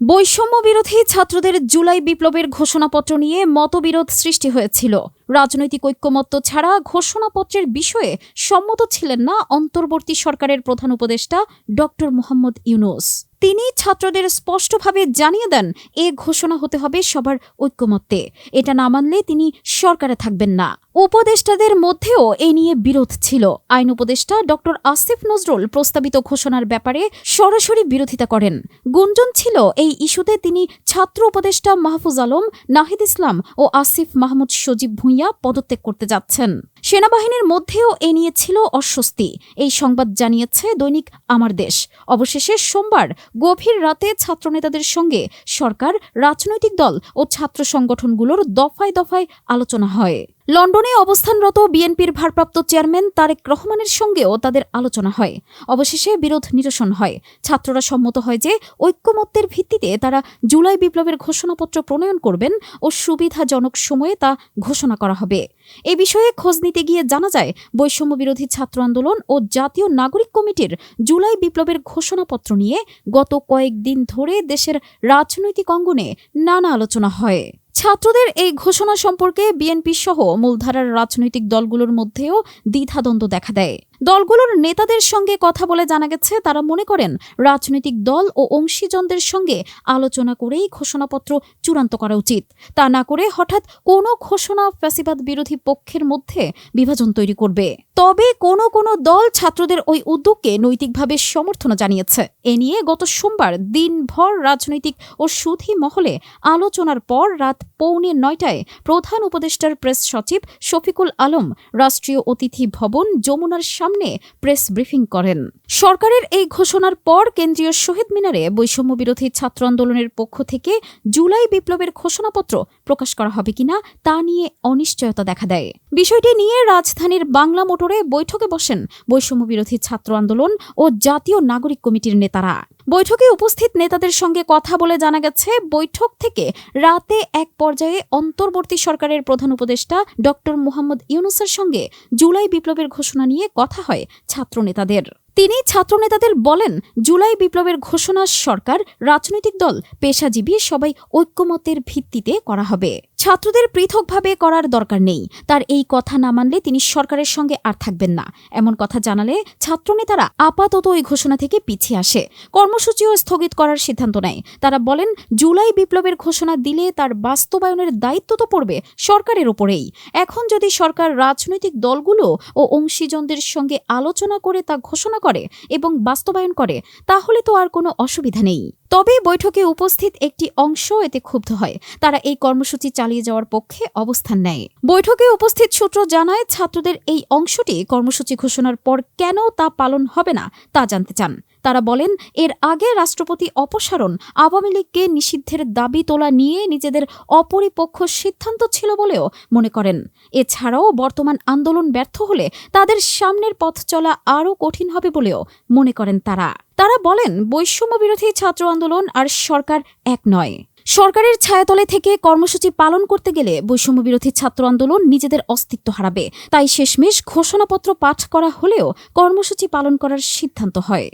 বৈষম্য বিরোধী ছাত্রদের জুলাই বিপ্লবের ঘোষণাপত্র নিয়ে মতবিরোধ সৃষ্টি হয়েছিল। রাজনৈতিক ঐক্যমত্য ছাড়া ঘোষণাপত্রের বিষয়ে সম্মত ছিলেন না অন্তর্বর্তী সরকারের প্রধান উপদেষ্টা ড মোহাম্মদ ইউনুস। তিনি ছাত্রদের স্পষ্টভাবে জানিয়ে দেন, এ ঘোষণা হতে হবে সবার ঐক্যমত্যে। এটা না মানলে তিনি সরকারে থাকবেন না। উপদেষ্টাদের মধ্যেও এ নিয়ে বিরোধ ছিল। আইন উপদেষ্টা ড. আসিফ নজরুল প্রস্তাবিত ঘোষণার ব্যাপারে সরাসরি বিরোধিতা করেন। গুঞ্জন ছিল এই ইস্যুতে তিনি ছাত্র উপদেষ্টা মাহফুজ আলম, নাহিদ ইসলাম ও আসিফ মাহমুদ সজীব ভুঁইয়া পদত্যাগ করতে যাচ্ছেন। সেনাবাহিনীর মধ্যেও এ নিয়ে ছিল অস্বস্তি। এই সংবাদ জানিয়েছে দৈনিক আমার দেশ। অবশেষে সোমবার গভীর রাতে ছাত্রনেতাদের সঙ্গে সরকার রাজনৈতিক দল ও ছাত্র সংগঠনগুলোর দফায় দফায় আলোচনা হয়। লন্ডনে অবস্থানরত বিএনপির ভারপ্রাপ্ত চেয়ারম্যান তারেক রহমানের সঙ্গেও তাদের আলোচনা হয়। অবশেষে বিরোধ নিরসন হয়। ছাত্ররা সম্মত হয় যে ঐক্যমত্যের ভিত্তিতে তারা জুলাই বিপ্লবের ঘোষণাপত্র প্রণয়ন করবেন ও সুবিধাজনক সময়ে তা ঘোষণা করা হবে। এ বিষয়ে খোঁজ নিতে গিয়ে জানা যায়, বৈষম্য বিরোধী ছাত্র আন্দোলন ও জাতীয় নাগরিক কমিটির জুলাই বিপ্লবের ঘোষণাপত্র নিয়ে গত কয়েকদিন ধরে দেশের রাজনৈতিক অঙ্গনে নানা আলোচনা হয়। ছাত্রদের এই ঘোষণা সম্পর্কে বিএনপি সহ মূলধারার রাজনৈতিক দলগুলোর মধ্যেও দ্বিধাদ্বন্দ্ব দেখা দেয়। দলগুলোর নেতাদের সঙ্গে কথা বলে জানা গেছে, তারা মনে করেন রাজনৈতিক দল ও অংশীজনদের সঙ্গে আলোচনা করেই ঘোষণাপত্র চূড়ান্ত করা উচিত। তা না করে হঠাৎ কোনো ঘোষণা ফ্যাসিবাদ বিরোধী পক্ষের মধ্যে বিভাজন তৈরি করবে। তবে কোনো কোনো দল ছাত্রদের ওই উদ্যোগকে নৈতিকভাবে সমর্থন জানিয়েছে। এ নিয়ে গত সোমবার দিনভর রাজনৈতিক ও সুধী মহলে আলোচনার পর রাত পৌনে নয়টায় প্রধান উপদেষ্টার প্রেস সচিব শফিকুল আলম, রাষ্ট্রীয় অতিথি ভবন, যমুনার সামনে প্রেস ব্রিফিং করেন। সরকারের এই ঘোষণার পর কেন্দ্রীয় শহীদ মিনারে বৈষম্য বিরোধী ছাত্র আন্দোলনের পক্ষ থেকে জুলাই বিপ্লবের ঘোষণাপত্র প্রকাশ করা হবে কিনা তা নিয়ে অনিশ্চয়তা দেখা দেয়। বিষয়টি নিয়ে রাজধানীর বাংলা মোটরে বৈঠকে বসেন বৈষম্য বিরোধী ছাত্র আন্দোলন ও জাতীয় নাগরিক কমিটির নেতারা। বৈঠকে উপস্থিত নেতাদের সঙ্গে কথা বলে জানা গেছে, বৈঠক থেকে রাতে এক পর্যায়ে অন্তর্বর্তী সরকারের প্রধান উপদেষ্টা ডক্টর মোহাম্মদ ইউনুসের সঙ্গে জুলাই বিপ্লবের ঘোষণা নিয়ে কথা হয় ছাত্র নেতাদের তিনি ছাত্রনেতাদের বলেন, জুলাই বিপ্লবের ঘোষণা সরকার, রাজনৈতিক দল, পেশাজীবী সবাই ঐক্যমতের ভিত্তিতে করা হবে। ছাত্রদের পৃথকভাবে করার দরকার নেই। তার এই কথা না মানলে তিনি সরকারের সঙ্গে আর থাকবেন না। এমন কথা জানালে ছাত্রনেতারা আপাতত ওই ঘোষণা থেকে পিছিয়ে আসে। কর্মসূচিও স্থগিত করার সিদ্ধান্ত নেয়। তারা বলেন, জুলাই বিপ্লবের ঘোষণা দিলে তার বাস্তবায়নের দায়িত্ব তো পড়বে সরকারের ওপরেই এখন যদি সরকার রাজনৈতিক দলগুলো ও অংশীজনদের সঙ্গে আলোচনা করে তা ঘোষণা করে এবং বাস্তবায়ন করে, তাহলে তো আর কোনো অসুবিধা নেই। তবে বৈঠকে উপস্থিত একটি অংশ এতে ক্ষুব্ধ হয়। তারা এই কর্মসূচি চালিয়ে যাওয়ার পক্ষে অবস্থান নেয়। বৈঠকে উপস্থিত সূত্র জানায়, ছাত্রদের এই অংশটি কর্মসূচি ঘোষণার পর কেন তা পালন হবে না, তা জানতে চান। তারা বলেন, এর আগে রাষ্ট্রপতি অপসারণ আওয়ামী লীগকে নিষিদ্ধের দাবি তোলা নিয়ে নিজেদের অপরিপক্ষ সিদ্ধান্ত ছিল বলেও মনে করেন। এছাড়াও বর্তমান আন্দোলন ব্যর্থ হলে তাদের সামনের পথ চলা আরও কঠিন হবে বলেও মনে করেন তারা। তারা বলেন, বৈষম্য বিরোধী ছাত্র আন্দোলন আর সরকার এক নয়। সরকারের ছায়াতলে থেকে কর্মসূচি পালন করতে গেলে বৈষম্য বিরোধী ছাত্র আন্দোলন নিজেদের অস্তিত্ব হারাবে। তাই শেষমেশ ঘোষণাপত্র পাঠ করা হলেও কর্মসূচি পালন করার সিদ্ধান্ত হয়।